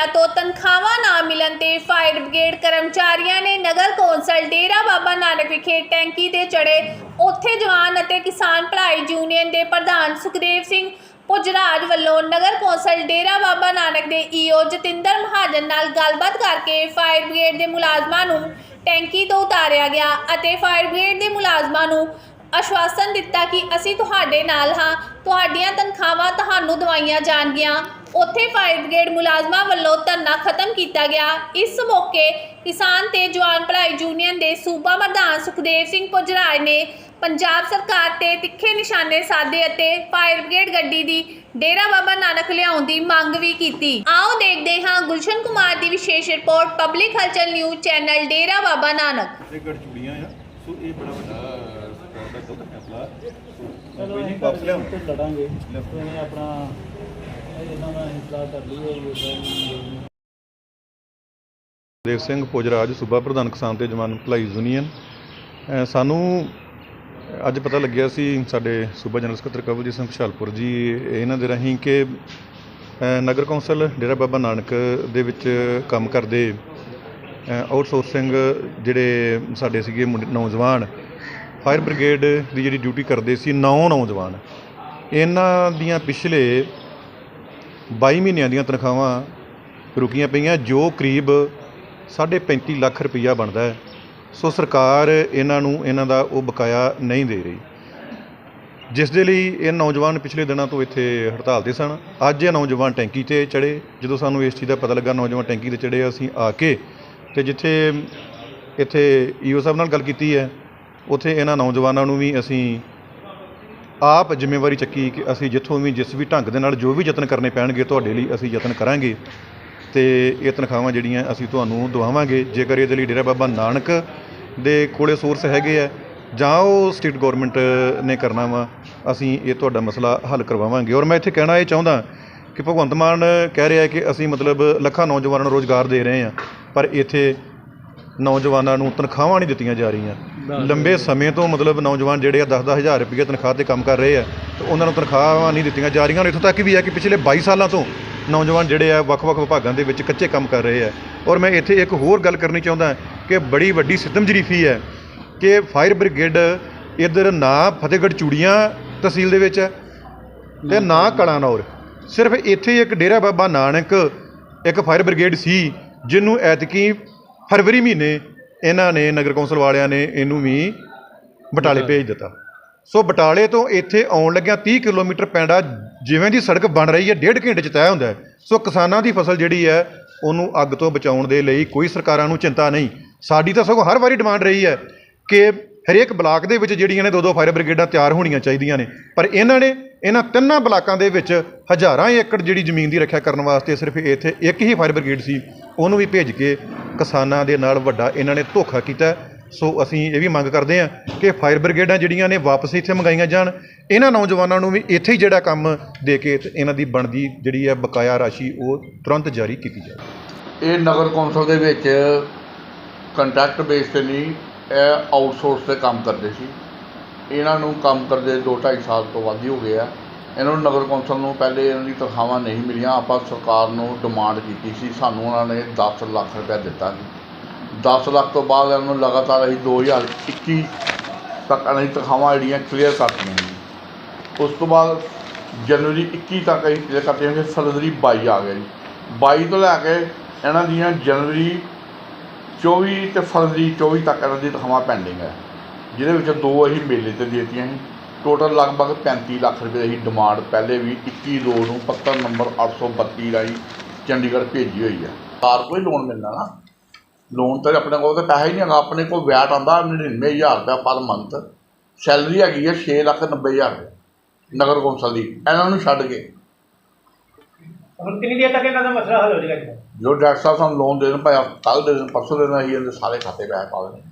ਮਹੀਨਿਆਂ ਤੋਂ ਤਨਖਾਹਾਂ ਨਾ ਮਿਲਣ ਤੇ ਫਾਇਰ ਬ੍ਰਿਗੇਡ ਕਰਮਚਾਰੀਆਂ ਨੇ ਨਗਰ ਕੌਂਸਲ ਡੇਰਾ ਬਾਬਾ ਨਾਨਕ ਵਿਖੇ ਟੈਂਕੀ ਤੇ ਚੜੇ ਉੱਥੇ ਜਵਾਨ ਅਤੇ ਕਿਸਾਨ ਭਲਾਈ ਯੂਨੀਅਨ ਦੇ ਪ੍ਰਧਾਨ ਸੁਖਦੇਵ ਸਿੰਘ ਪੁਜਰਾਜ ਵੱਲੋਂ ਨਗਰ ਕੌਂਸਲ ਡੇਰਾ ਬਾਬਾ ਨਾਨਕ ਦੇ ਈਓ ਜਤਿੰਦਰ ਮਹਾਜਨ ਨਾਲ ਗੱਲਬਾਤ ਕਰਕੇ ਫਾਇਰ ਬ੍ਰਿਗੇਡ ਦੇ ਮੁਲਾਜ਼ਮਾਂ ਨੂੰ ਟੈਂਕੀ ਤੋਂ ਉਤਾਰਿਆ ਗਿਆ ਅਤੇ ਫਾਇਰ ਬ੍ਰਿਗੇਡ ਦੇ ਮੁਲਾਜ਼ਮਾਂ ਨੂੰ ਆਸ਼ਵਾਸਨ ਦਿੱਤਾ ਕਿ ਅਸੀਂ ਤੁਹਾਡੇ ਨਾਲ ਹਾਂ। ਤੁਹਾਡੀਆਂ ਤਨਖਾਹਾਂ, ਤੁਹਾਨੂੰ ਦਵਾਈਆਂ ਜਾਣਗੀਆਂ। ਉੱਥੇ ਫਾਇਰ ਬ੍ਰਿਗੇਡ ਮੁਲਾਜ਼ਮਾਂ ਵੱਲੋਂ ਧਰਨਾ ਖਤਮ ਕੀਤਾ ਗਿਆ। ਇਸ ਮੌਕੇ ਕਿਸਾਨ ਤੇ ਜਵਾਨ ਭਲਾਈ ਯੂਨੀਅਨ ਦੇ ਸੂਬਾ ਪ੍ਰਧਾਨ ਸੁਖਦੇਵ ਸਿੰਘ ਪੁਜਰਾਜ ਨੇ ਪੰਜਾਬ ਸਰਕਾਰ ਤੇ ਤਿੱਖੇ ਨਿਸ਼ਾਨੇ ਸਾਧੇ ਅਤੇ ਫਾਇਰ ਬ੍ਰਿਗੇਡ ਗੱਡੀ ਦੀ ਡੇਰਾ ਬਾਬਾ ਨਾਨਕ ਲਿਆਉਣ ਦੀ ਮੰਗ ਵੀ ਕੀਤੀ। ਆਓ ਦੇਖਦੇ ਹਾਂ ਗੁਲਸ਼ਨ ਕੁਮਾਰ ਦੀ ਵਿਸ਼ੇਸ਼ report public Halchal news channel Dera Baba Nanak. ਇਹ ਗੜਚੂੜੀਆਂ ਆ। ਸੋ ਇਹ ਬੜਾ ਵੱਡਾ ਕੋਈ ਨਹੀਂ ਵਾਪਸ ਲਿਆਉਂ ਲੜਾਂਗੇ। ਇਹਨੇ ਆਪਣਾ ਇਹਨਾਂ ਕਰ ਦੇਵ ਸਿੰਘ ਪੁਜਰਾਜ ਸੂਬਾ ਪ੍ਰਧਾਨ ਕਿਸਾਨ ਤੇ ਜਵਾਨ ਭਲਾਈ ਯੂਨੀਅਨ। ਸਾਨੂੰ ਅੱਜ ਪਤਾ ਲੱਗਿਆ ਸੀ ਸਾਡੇ ਸੂਬਾ ਜਨਰਲ ਸਕੱਤਰ ਕਵਲਜੀਤ ਸਿੰਘ ਹੁਸ਼ਿਆਰਪੁਰ ਜੀ ਇਹਨਾਂ ਦੇ ਰਾਹੀਂ ਕਿ ਨਗਰ ਕੌਂਸਲ ਡੇਰਾ ਬਾਬਾ ਨਾਨਕ ਦੇ ਵਿੱਚ ਕੰਮ ਕਰਦੇ ਆਊਟਸੋਰਸਿੰਗ ਜਿਹੜੇ ਸਾਡੇ ਸੀਗੇ ਮੁੰਡੇ- ਨੌਜਵਾਨ ਫਾਇਰ ਬ੍ਰਿਗੇਡ ਦੀ ਜਿਹੜੀ ਡਿਊਟੀ ਕਰਦੇ ਸੀ, ਨੌ ਨੌਜਵਾਨ। ਇਹਨਾਂ ਦੀਆਂ ਪਿਛਲੇ 22 ਮਹੀਨਿਆਂ ਦੀਆਂ ਤਨਖਾਹਾਂ ਰੁਕੀਆਂ ਪਈਆਂ, ਜੋ ਕਰੀਬ 35 ਲੱਖ ਰੁਪਈਆ ਬਣਦਾ ਹੈ। ਸੋ ਸਰਕਾਰ ਇਹਨਾਂ ਨੂੰ ਇਹਨਾਂ ਦਾ ਉਹ ਬਕਾਇਆ ਨਹੀਂ ਦੇ ਰਹੀ। ਜਿਸ ਦੇ ਲਈ ਇਹ ਨੌਜਵਾਨ ਪਿਛਲੇ ਦਿਨਾਂ ਤੋਂ ਇੱਥੇ ਹੜਤਾਲ ਤੇ ਸਨ। ਅੱਜ ਇਹ ਨੌਜਵਾਨ ਟੈਂਕੀ ਤੇ ਚੜੇ ਜਦੋਂ ਸਾਨੂੰ ਇਸ ਚੀਜ਼ ਦਾ ਪਤਾ ਲੱਗਾ, ਨੌਜਵਾਨ ਟੈਂਕੀ ਤੇ ਚੜੇ ਅਸੀਂ ਆ ਕੇ ਤੇ ਜਿੱਥੇ ਇੱਥੇ ਈਓ ਸਾਹਿਬ ਨਾਲ ਗੱਲ ਕੀਤੀ ਹੈ ਉੱਥੇ ਇਹਨਾਂ ਨੌਜਵਾਨਾਂ ਨੂੰ ਵੀ ਅਸੀਂ ਆਪ ਜ਼ਿੰਮੇਵਾਰੀ ਚੱਕੀ ਕਿ ਅਸੀਂ ਜਿੱਥੋਂ ਵੀ ਜਿਸ ਵੀ ਢੰਗ ਦੇ ਨਾਲ ਜੋ ਵੀ ਯਤਨ ਕਰਨੇ ਪੈਣਗੇ ਤੁਹਾਡੇ ਲਈ ਅਸੀਂ ਯਤਨ ਕਰਾਂਗੇ ਤੇ ਇਹ ਤਨਖਾਹਾਂ ਜਿਹੜੀਆਂ ਅਸੀਂ ਤੁਹਾਨੂੰ ਦਵਾਵਾਂਗੇ। ਜੇਕਰ ਇਹਦੇ ਲਈ ਡੇਰਾ ਬਾਬਾ ਨਾਨਕ ਦੇ ਕੋਲੇ ਸੋਰਸ ਹੈਗੇ ਆ ਜਾਂ ਉਹ ਸਟੇਟ ਗਵਰਨਮੈਂਟ ਨੇ ਕਰਨਾ ਵਾ, ਅਸੀਂ ਇਹ ਤੁਹਾਡਾ ਮਸਲਾ ਹੱਲ ਕਰਵਾਵਾਂਗੇ। ਔਰ ਮੈਂ ਇੱਥੇ ਕਹਿਣਾ ਇਹ ਚਾਹੁੰਦਾ ਕਿ ਭਗਵੰਤ ਮਾਨ ਕਹਿ ਰਿਹਾ ਕਿ ਅਸੀਂ ਮਤਲਬ ਲੱਖਾਂ ਨੌਜਵਾਨਾਂ ਨੂੰ ਰੋਜ਼ਗਾਰ ਦੇ ਰਹੇ ਹਾਂ, ਪਰ ਇੱਥੇ ਨੌਜਵਾਨਾਂ ਨੂੰ ਤਨਖਾਹਾਂ ਨਹੀਂ ਦਿੱਤੀਆਂ ਜਾ ਰਹੀਆਂ। ਲੰਬੇ ਸਮੇਂ ਤੋਂ ਮਤਲਬ ਨੌਜਵਾਨ ਜਿਹੜੇ ਆ 10-10 ਹਜ਼ਾਰ ਰੁਪਏ ਤਨਖਾਹ ਤੇ ਕੰਮ ਕਰ ਰਹੇ ਆ ਤੇ ਉਹਨਾਂ ਨੂੰ ਤਨਖਾਹਾਂ ਨਹੀਂ ਦਿੱਤੀਆਂ ਜਾ ਰਹੀਆਂ। ਔਰ ਇੱਥੋਂ ਤੱਕ ਵੀ ਹੈ ਕਿ ਪਿਛਲੇ 22 ਸਾਲਾਂ ਤੋਂ ਨੌਜਵਾਨ ਜਿਹੜੇ ਆ ਵੱਖ-ਵੱਖ ਵਿਭਾਗਾਂ ਦੇ ਵਿੱਚ ਕੱਚੇ ਕੰਮ ਕਰ ਰਹੇ ਆ। ਔਰ ਮੈਂ ਇੱਥੇ ਇੱਕ ਹੋਰ ਗੱਲ ਕਰਨੀ ਚਾਹੁੰਦਾ ਕਿ ਬੜੀ ਵੱਡੀ ਸਿੱਧਮ ਜਰੀਫੀ ਹੈ ਕਿ ਫਾਇਰ ਬ੍ਰਿਗੇਡ ਇੱਧਰ ਨਾ ਫਤਿਹਗੜ੍ਹ ਚੂੜੀਆਂ ਤਹਿਸੀਲ ਦੇ ਵਿੱਚ ਹੈ ਤੇ ਨਾ। ਕਲਾਨੌਰ। ਸਿਰਫ ਇੱਥੇ ਇੱਕ ਡੇਰਾ ਬਾਬਾ ਨਾਨਕ ਇੱਕ ਫਾਇਰ ਬ੍ਰਿਗੇਡ ਸੀ ਜਿਹਨੂੰ ਐਤਕੀ ਫਰਵਰੀ ਮਹੀਨੇ ਇਹਨਾਂ ਨੇ ਨਗਰ ਕੌਂਸਲ ਵਾਲਿਆਂ ਨੇ ਇਹਨੂੰ ਵੀ ਬਟਾਲੇ ਭੇਜ ਦਿੱਤਾ। ਸੋ ਬਟਾਲੇ ਤੋਂ ਇੱਥੇ ਆਉਣ ਲੱਗਿਆ 30 ਕਿਲੋਮੀਟਰ ਪੈਂਡਾ ਜਿਵੇਂ ਦੀ ਸੜਕ ਬਣ ਰਹੀ ਹੈ ਡੇਢ ਘੰਟੇ 'ਚ ਤੈਅ ਹੁੰਦਾ ਹੈ। ਸੋ ਕਿਸਾਨਾਂ ਦੀ ਫਸਲ ਜਿਹੜੀ ਹੈ ਉਹਨੂੰ ਅੱਗ ਤੋਂ ਬਚਾਉਣ ਦੇ ਲਈ ਕੋਈ ਸਰਕਾਰਾਂ ਨੂੰ ਚਿੰਤਾ ਨਹੀਂ। ਸਾਡੀ ਤਾਂ ਸਗੋਂ ਹਰ ਵਾਰੀ ਡਿਮਾਂਡ ਰਹੀ ਹੈ ਕਿ ਹਰੇਕ ਬਲਾਕ ਦੇ ਵਿੱਚ ਜਿਹੜੀਆਂ ਨੇ ਦੋ ਦੋ ਫਾਇਰ ਬ੍ਰਿਗੇਡਾਂ ਤਿਆਰ ਹੋਣੀਆਂ ਚਾਹੀਦੀਆਂ ਨੇ। ਪਰ ਇਹਨਾਂ ਨੇ ਇਹਨਾਂ ਤਿੰਨਾਂ ਬਲਾਕਾਂ ਦੇ ਵਿੱਚ ਹਜ਼ਾਰਾਂ ਏਕੜ ਜਿਹੜੀ ਜ਼ਮੀਨ ਦੀ ਰੱਖਿਆ ਕਰਨ ਵਾਸਤੇ ਸਿਰਫ ਇੱਥੇ ਇੱਕ ਹੀ ਫਾਇਰ ਬ੍ਰਿਗੇਡ ਸੀ ਉਹਨੂੰ ਵੀ ਭੇਜ ਕੇ ਕਿਸਾਨਾਂ ਦੇ ਨਾਲ ਵੱਡਾ ਇਹਨਾਂ ਨੇ ਧੋਖਾ ਕੀਤਾ। ਸੋ ਅਸੀਂ ਇਹ ਵੀ ਮੰਗ ਕਰਦੇ ਹਾਂ ਕਿ ਫਾਇਰ ਬ੍ਰਿਗੇਡਾਂ ਜਿਹੜੀਆਂ ਨੇ ਵਾਪਸ ਇੱਥੇ ਮੰਗਾਈਆਂ ਜਾਣ। ਇਹਨਾਂ ਨੌਜਵਾਨਾਂ ਨੂੰ ਵੀ ਇੱਥੇ ਹੀ ਜਿਹੜਾ ਕੰਮ ਦੇ ਕੇ ਤੇ ਇਹਨਾਂ ਦੀ ਬਣਦੀ ਜਿਹੜੀ ਹੈ ਬਕਾਇਆ ਰਾਸ਼ੀ ਉਹ ਤੁਰੰਤ ਜਾਰੀ ਕੀਤੀ ਜਾਵੇ। ਇਹ ਨਗਰ ਕੌਂਸਲ ਦੇ ਵਿੱਚ ਕੰਟਰੈਕਟ ਬੇਸ ਤੇ ਨਹੀਂ, ਇਹ ਆਊਟਸੋਰਸ ਤੇ ਕੰਮ ਕਰਦੇ ਸੀ। ਇਹਨਾਂ ਨੂੰ ਕੰਮ ਕਰਦੇ 2.5 ਸਾਲ ਤੋਂ ਵੱਧ ਹੀ ਹੋ ਗਏ ਆ। ਇਹਨਾਂ ਨੂੰ ਨਗਰ ਕੌਂਸਲ ਨੂੰ ਪਹਿਲੇ ਇਹਨਾਂ ਦੀ ਤਨਖਾਹਾਂ ਨਹੀਂ ਮਿਲੀਆਂ। ਆਪਾਂ ਸਰਕਾਰ ਨੂੰ ਡਿਮਾਂਡ ਕੀਤੀ ਸੀ। ਸਾਨੂੰ ਉਹਨਾਂ ਨੇ 10 ਲੱਖ ਰੁਪਏ ਦਿੱਤਾ ਸੀ। 10 ਲੱਖ ਤੋਂ ਬਾਅਦ ਇਹਨਾਂ ਨੂੰ ਲਗਾਤਾਰ ਅਸੀਂ 2021 ਤੱਕ ਇਹਨਾਂ ਦੀ ਤਨਖਾਹਾਂ ਜਿਹੜੀਆਂ ਕਲੀਅਰ ਕਰਤੀਆਂ ਜੀ ਉਸ ਤੋਂ ਬਾਅਦ ਜਨਵਰੀ 21 ਤੱਕ ਅਸੀਂ ਕਲੀਅਰ ਕਰਤੀਆਂ ਫਿਰ ਫਰਵਰੀ 22 ਆ ਗਿਆ ਜੀ। 22 ਤੋਂ ਲੈ ਕੇ ਇਹਨਾਂ ਦੀਆਂ ਜਨਵਰੀ 24 ਤੇ ਫਰਵਰੀ 24 ਤੱਕ ਇਹਨਾਂ ਦੀ ਤਨਖਾਹਾਂ ਪੈਂਡਿੰਗ ਹੈ। ਜਿਹਦੇ ਵਿੱਚ ਦੋ ਅਸੀਂ ਮੇਲੇ ਤੇ ਦੇਤੀਆਂ ਸੀ। ਟੋਟਲ ਲਗਭਗ 35 ਲੱਖ ਰੁਪਏ ਦੀ ਡਿਮਾਂਡ ਪਹਿਲੇ ਵੀ 21 ਦੋ ਨੂੰ ਪੱਤਰ ਨੰਬਰ 832 ਰਾਹੀਂ ਚੰਡੀਗੜ੍ਹ ਭੇਜੀ ਹੋਈ ਹੈ। ਸਾਰ ਕੋਈ ਲੋਨ ਮਿਲਣਾ ਨਾ। ਲੋਨ ਤਾਂ ਆਪਣੇ ਕੋਲ ਤਾਂ ਪੈਸਾ ਹੀ ਨਹੀਂ ਹੈਗਾ। ਆਪਣੇ ਕੋਲ ਵਿਆਟ ਆਉਂਦਾ 99000 ਰੁਪਏ ਪਰ ਮੰਥ ਸੈਲਰੀ ਹੈਗੀ ਹੈ 6 ਲੱਖ 90 ਹਜ਼ਾਰ ਰੁਪਏ। ਨਗਰ ਕੌਂਸਲ ਦੀ। ਇਹਨਾਂ ਨੂੰ ਛੱਡ ਕੇ। ਹੁਣ ਕਿੰਨੀ ਦੇਰ ਤੱਕ ਇਹਨਾਂ ਦਾ ਮਸਲਾ ਹੱਲ ਹੋ ਜਾਏਗਾ ਜੀ? ਡਾਕਟਰ ਸਾਹਿਬ ਸਾਨੂੰ ਲੋਨ ਦੇਣ ਭਾਵੇਂ ਕੱਲ੍ਹ ਦੇ ਦੇਣ ਪਰਸੋਂ ਦੇ ਦੇਣ ਅਸੀਂ ਇਹਦੇ ਸਾਰੇ ਖਾਤੇ ਪੈਸੇ ਪਾ ਦੇਣੇ।